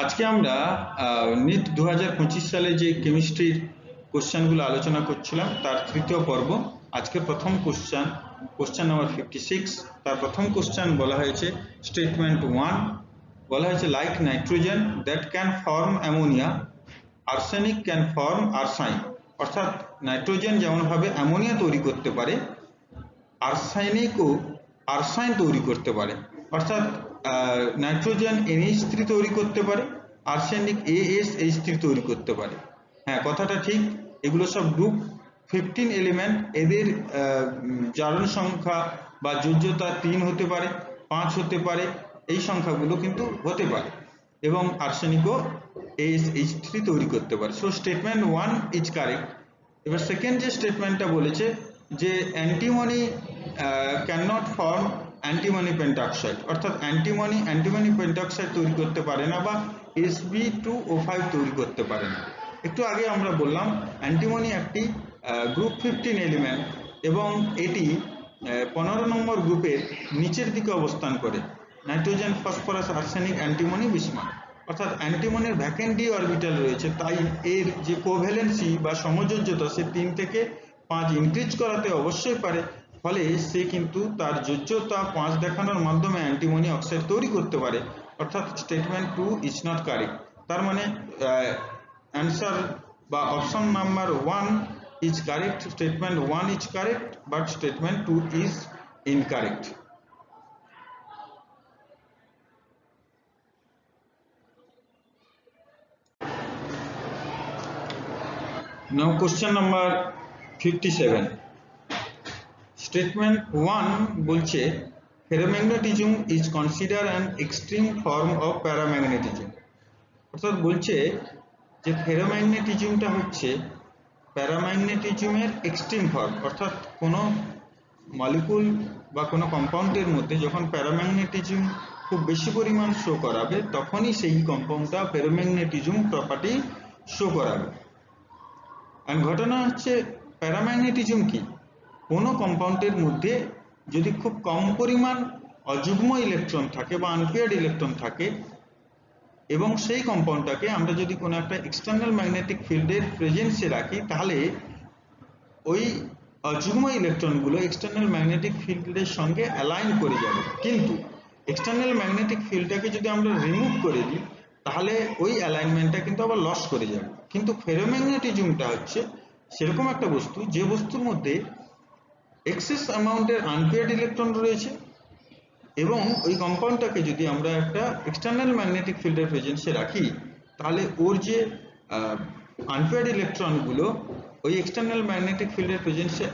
আজকে আমরা নিট দু হাজার পঁচিশ সালে যে কেমিস্ট্রির কোশ্চেনগুলো আলোচনা করছিলাম, তার তৃতীয় পর্ব। আজকে প্রথম question question number fifty six তার প্রথম কোশ্চেন বলা হয়েছে স্টেটমেন্ট ওয়ান বলা হয়েছে like nitrogen that can form ammonia arsenic can form arsine অর্থাৎ নাইট্রোজেন যেমনভাবে অ্যামোনিয়া তৈরি করতে পারে আর্সাইনিকও আর্সাইন তৈরি করতে পারে। অর্থাৎ নাইট্রোজেন এনএইচ থ্রি তৈরি করতে পারে, আর্সেনিক এএস এইচ থ্রি তৈরি করতে পারে। হ্যাঁ কথাটা ঠিক। এগুলো সব গ্রুপ ফিফটিন এলিমেন্ট এদের জারণ সংখ্যা বা যোজ্যতা তিন হতে পারে, পাঁচ হতে পারে, এই সংখ্যাগুলো কিন্তু হতে পারে। এবং আর্সেনিকও এস এইচ থ্রি তৈরি করতে পারে। So statement one is correct এবার সেকেন্ড যে স্টেটমেন্টটা বলেছে যে antimony can not form antimony pentoxide অর্থাৎ অ্যান্টিমনি অ্যান্টিমনি পেন্টাক্সাইড তৈরি করতে পারে না বা এসবি টু ও ফাইভ তৈরি করতে পারে না। একটু আগে আমরা বললাম অ্যান্টিমনি একটি গ্রুপ ফিফটিন এলিমেন্ট এবং এটি পনেরো নম্বর গ্রুপের নিচের দিকে অবস্থান করে। Nitrogen phosphorus arsenic antimony bismuth অর্থাৎ অ্যান্টিমনির ভ্যাকেন্ডি অরবিটাল রয়েছে, তাই এর যে কোভ্যালেন্সি বা সমযোজ্যতা, সে তিন থেকে পাঁচ ইনক্রিজ করাতে অবশ্যই পারে। ফলে সে কিন্তু তার যোজ্যতা পাঁচ দেখানোর মাধ্যমে অ্যান্টিমনি অক্সাইড তৈরি করতে পারে। অর্থাৎ statement two is not correct তার মানে অ্যান্সার বা option number one is correct statement one is correct but statement two is incorrect Now question number 57. Statement 1 বলছে, ferromagnetism is considered an extreme form of paramagnetism. অর্থাৎ বলছে যে ফেরোম্যাগনেটিজমটা হচ্ছে প্যারাম্যাগনেটিজমের extreme form অর্থাৎ কোনো মলিকুল বা কোনো কম্পাউন্ডের মধ্যে যখন প্যারাম্যাগনেটিজম খুব বেশি পরিমাণ শো করাবে, তখনই সেই কম্পাউন্ডটা ফেরোম্যাগনেটিজম প্রপার্টি শো করাবে। আর ঘটনা হচ্ছে প্যারাম্যাগনেটিজম কি? কোনো কম্পাউন্ডের মধ্যে যদি খুব কম পরিমাণ অযুগ্ম ইলেকট্রন থাকে বা আনপেয়ার্ড ইলেকট্রন থাকে এবং সেই কম্পাউন্ডটাকে আমরা যদি কোনো একটা এক্সটার্নাল ম্যাগনেটিক ফিল্ডের প্রেজেন্সে রাখি, তাহলে ওই অযুগ্ম ইলেকট্রনগুলো এক্সটার্নাল ম্যাগনেটিক ফিল্ডের সঙ্গে অ্যালাইন করে যাবে। কিন্তু এক্সটার্নাল ম্যাগনেটিক ফিল্ডটাকে যদি আমরা রিমুভ করে দিই, তাহলে ওই অ্যালাইনমেন্টটা কিন্তু আবার লস করে যাবে। কিন্তু ফেরোম্যাগনেটিজমটা হচ্ছে সেরকম একটা বস্তু, যে বস্তুর মধ্যে এক্সেস অ্যামাউন্টের আনপেয়ার্ড ইলেকট্রন রয়েছে এবং ওই কম্পাউন্ডটাকে যদি আমরা একটা এক্সটার্নাল ম্যাগনেটিক ফিল্ডের প্রেজেন্সে রাখি, তাহলে ওর যে আনপেয়ার্ড ইলেকট্রনগুলো ওই এক্সটার্নাল ম্যাগনেটিক ফিল্ডের প্রেজেন্সে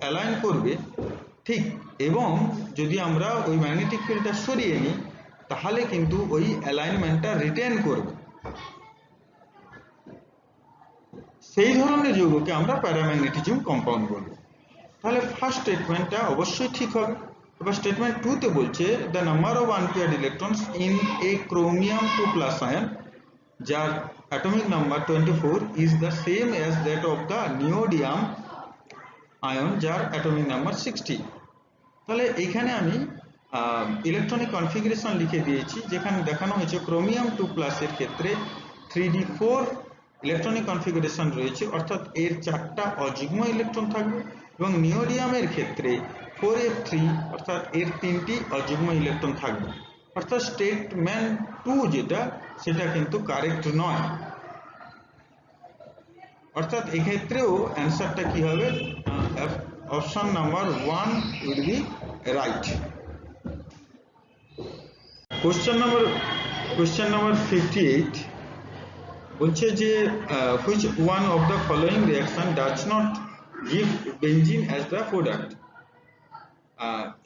অ্যালাইন করবে, ঠিক, এবং যদি আমরা ওই ম্যাগনেটিক ফিল্ডটা সরিয়ে নিই, তাহলে কিন্তু ওই অ্যালাইনমেন্টটা রিটেন করবে। সেই ধরনের যৌগকে আমরা প্যারাম্যাগনেটিজম কম্পাউন্ড বলব তাহলে ফার্স্ট স্টেটমেন্টটা অবশ্যই ঠিক হবে। এবার স্টেটমেন্ট টুতে বলছে the number of unpaired electrons in a chromium two plus ion যার atomic number twenty four is the same as that of the neodymium ion যার অ্যাটমিক নাম্বার সিক্সটি তাহলে এখানে আমি ইলেকট্রনিক কনফিগারেশন লিখে দিয়েছি, যেখানে দেখানো হয়েছে ক্রোমিয়াম টু প্লাসের ক্ষেত্রে three D four electronic configuration রয়েছে, অর্থাৎ এর চারটা অযুগ্ম ইলেকট্রন থাকবে। এবং নিওডিয়ামের ক্ষেত্রে ফোর এফ থ্রি অর্থাৎ এর তিনটি অযুগ্ম ইলেকট্রন থাকবে। অর্থাৎ স্টেটমেন্ট টু যেটা, সেটা কিন্তু কারেক্ট নয়। অর্থাৎ এক্ষেত্রেও অ্যান্সারটা কি হবে? Option number one will be right question number question number fifty eight বলছে যে which one of the following reaction does not give benzene as the product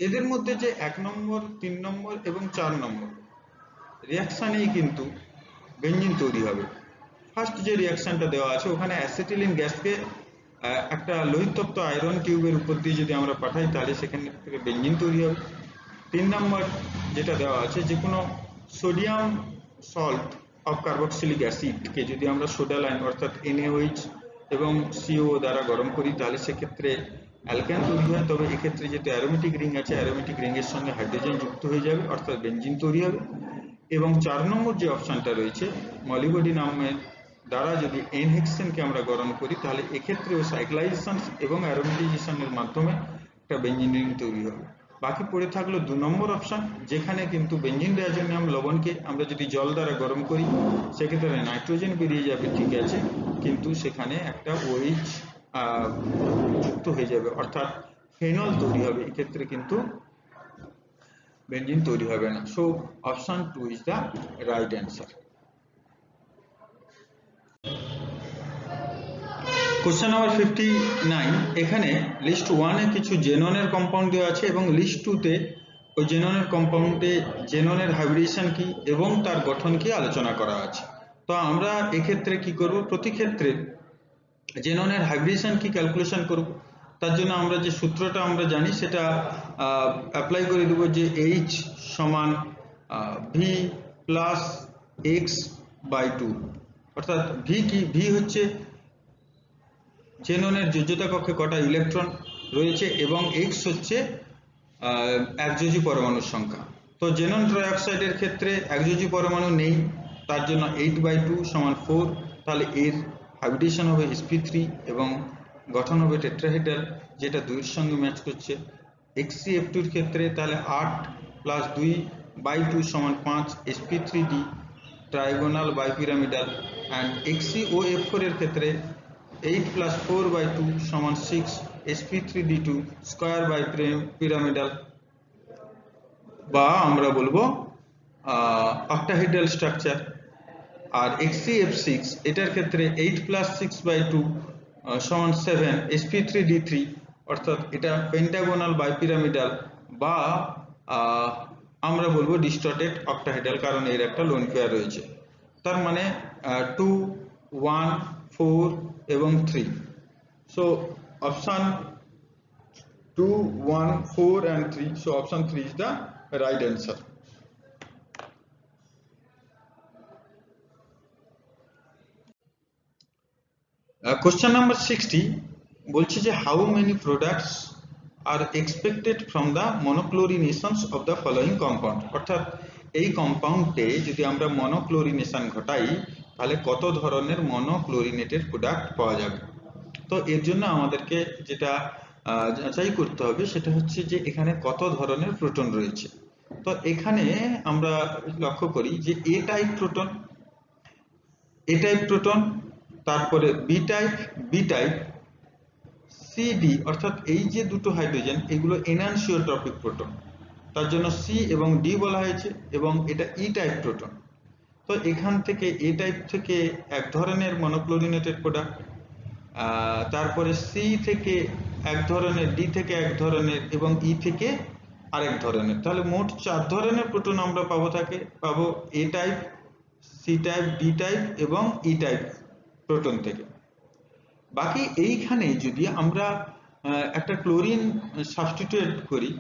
এদের মধ্যে যে এক নম্বর, তিন নম্বর এবং চার নম্বর রিয়াকশানেই কিন্তু বেঞ্জিন তৈরি হবে। ফার্স্ট যে রিয়াকশানটা দেওয়া আছে, ওখানে অ্যাসিটিলিন গ্যাসকে একটা লোহিতপ্ত আয়রন টিউবের উপর দিয়ে যদি আমরা পাঠাই, তাহলে সেখান থেকে বেঞ্জিন তৈরি হবে। তিন নম্বর যেটা দেওয়া আছে, যে কোনো সোডিয়াম সল্ট অফ কার্বক্সিলিক অ্যাসিডকে যদি আমরা সোডা লাইন অর্থাৎ এনএইচ এবং সিও দ্বারা গরম করি, তাহলে সেক্ষেত্রে অ্যালকান তৈরি হয়। তবে এক্ষেত্রে যেহেতু অ্যারোমেটিক রিং আছে অ্যারোমেটিক রিং এর সঙ্গে হাইড্রোজেন যুক্ত হয়ে যাবে, অর্থাৎ বেঞ্জিন তৈরি হবে। এবং চার নম্বর যে অপশনটা রয়েছে মলিবডি নামের দ্বারা যদি এন হেক্সেনকে আমরা গরম করি, তাহলে এক্ষেত্রেও সাইক্লাইজেশন এবং অ্যারোমেটাইজেশনের মাধ্যমে একটা বেঞ্জিন রিং তৈরি হবে। বাকি পড়ে থাকল দু নম্বর অপশন যেখানে কিন্তু বেঞ্জিন ডায়াজোনিয়াম লবণকে, আমরা যদি জল দ্বারা গরম করি, সেক্ষেত্রে নাইট্রোজেন বেরিয়ে যাবে, ঠিক আছে। কিন্তু সেখানে একটা ওইচ যুক্ত হয়ে যাবে। অর্থাৎ ফেনল তৈরি হবে, এক্ষেত্রে কিন্তু বেঞ্জিন তৈরি হবে না। So option two is the right answer question number fifty nine এখানে লিস্ট ওয়ানে কিছু জেননের কম্পাউন্ড দেওয়া আছে এবং লিস্ট টুতে ওই জেননের কম্পাউন্ডে জেননের হাইব্রিডেশন কি এবং তার গঠন কি আলোচনা করা আছে। তো আমরা এক্ষেত্রে কি করব? প্রতি ক্ষেত্রে জেননের হাইব্রিডেশন কি ক্যালকুলেশন করব? তার জন্য আমরা যে সূত্রটা আমরা জানি সেটা অ্যাপ্লাই করে দেবো যে এইচ সমান V plus X by two অর্থাৎ ভি কি? ভি হচ্ছে জেননের যোজ্যতা কক্ষে কটা ইলেকট্রন রয়েছে এবং এক্স হচ্ছে একযোজী পরমাণুর সংখ্যা। তো জেনন ট্রাইঅক্সাইডের ক্ষেত্রে একযোজী পরমাণু নেই। তার জন্য এইট বাই টু সমান ফোর তাহলে এর হাইব্রিডেশন হবে sp থ্রি এবং গঠন হবে টেট্রাহেড্রাল যেটা দুইয়ের সঙ্গে ম্যাচ করছে। এক্সি এফ টুর ক্ষেত্রে তাহলে আট প্লাস দুই বাই টু সমান পাঁচ sp three D trigonal bipyramidal and X E O F four এর ক্ষেত্রে eight plus four by two সমান six sp three D two square bipyramidal বা আমরা বলব অক্টাহিড্রাল স্ট্রাকচার আর এক্সিএফ সিক্স এটার ক্ষেত্রে eight plus six by two সমান seven SP three D three অর্থাৎ এটা পেন্টাগোনাল বাইপিরামিডাল বা আমরা বলব ডিস্টর্টেড অক্টাহিডাল কারণ এর একটা লোন পেয়ার রয়েছে। তার মানে টু ওয়ান ফোর এবং three so option two one four and three so option three is the right answer question number sixty বলছে যে how many products are expected from the monochlorinations of the following compound অর্থাৎ, এই কম্পাউন্ডে যদি আমরা মনোক্লোরিনেশন ঘটাই, তাহলে কত ধরনের মনোক্লোরিনেটেড প্রোডাক্ট পাওয়া যাবে? তো এর জন্য আমাদেরকে যেটা যাচাই করতে হবে, সেটা হচ্ছে যে, এখানে কত ধরনের প্রোটন রয়েছে? তো এখানে আমরা লক্ষ্য করি যে A type proton A type proton তারপরে B type B type C D অর্থাৎ এই যে দুটো হাইড্রোজেন, এগুলো এনানসিওট্রপিক প্রোটন। তার জন্য সি এবং ডি বলা হয়েছে এবং এটা ই টাইপ প্রোটন তো এখান থেকে এ টাইপ থেকে এক ধরনের মনোক্লোরিনেটেড প্রোডাক্ট তারপরে সি থেকে এক ধরনের ডি থেকে এক ধরনের এবং ই থেকে আরেক ধরনের। তাহলে মোট চার ধরনের প্রোটন আমরা পাবো থাকে, পাবো A type C type D type এবং ই টাইপ প্রোটন থেকে। বাকি এইখানে যদি আমরা একটা ক্লোরিন সাবস্টিটিউট করি,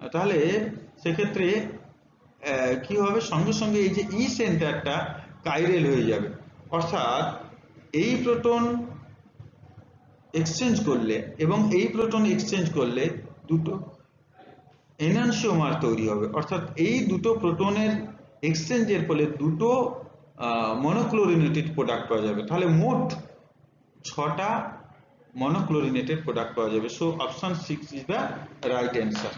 তাহলে সেক্ষেত্রে কি হবে? সঙ্গে সঙ্গে এই যে ই সেন্টারটা কাইরেল হয়ে যাবে। অর্থাৎ এই প্রোটন এক্সচেঞ্জ করলে এবং এই প্রোটন এক্সচেঞ্জ করলে দুটো এনানসিওমার তৈরি হবে। অর্থাৎ এই দুটো প্রোটনের এক্সচেঞ্জের ফলে দুটো মনোক্লোরিনেটেড প্রোডাক্ট পাওয়া যাবে। তাহলে মোট ছটা মনোক্লোরিনেটেড প্রোডাক্ট পাওয়া যাবে। So option six is the right answer